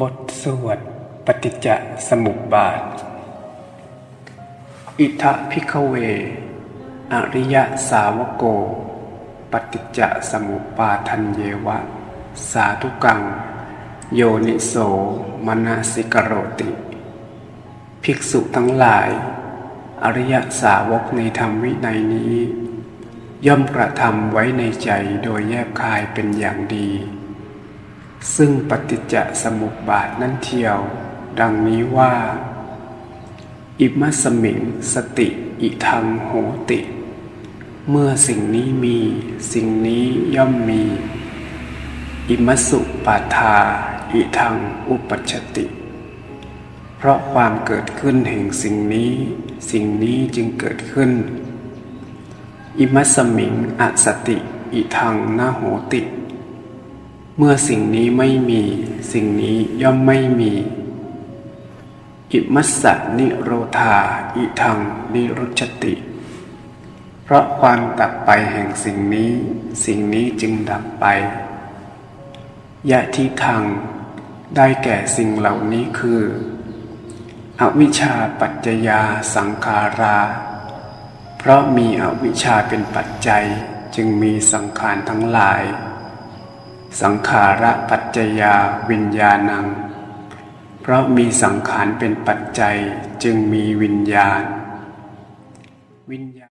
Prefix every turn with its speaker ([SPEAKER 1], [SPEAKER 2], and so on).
[SPEAKER 1] บทสวดปฏิจจสมุปบาท อิทะพิกเว อริยสาวโก ปฏิจจสมุปาทันเยวะ สาธุกัง โยนิโสมนาสิกโรติ ภิกษุทั้งหลาย อริยสาวกในธรรมวินัยนี้ ย่อมกระทำไว้ในใจโดยแยบคายเป็นอย่างดี ซึ่งปฏิจจสมุปบาทนั้นเทียว ดังนี้ว่า อิมัสมิงสติอิทังโหติ เมื่อสิ่งนี้มี สิ่งนี้ย่อมมี อิมัสุปาทาอิทังอุปัชติ เพราะความเกิดขึ้นแห่งสิ่งนี้ สิ่งนี้จึงเกิดขึ้น อิมัสมิงอสติอิทังนาโหติ มื่อสิ่งนี้ไม่มี สิ่งนี้ย่อมไม่มี อิมัสสะนิโรธา อิทังนิรุชติ เพราะความดับไปแห่งสิ่งนี้ สิ่งนี้จึงดับไป ยะทิทางได้แก่สิ่งเหล่านี้คือ อวิชชาปัจจยาสังขารา เพราะมีอวิชชาเป็นปัจจัยจึงมีสังขารทั้งหลาย สังขาระปัจจยาวิญญาณัง เพราะมีสังขารเป็นปัจจัยจึงมีวิญญาณวิญญาณ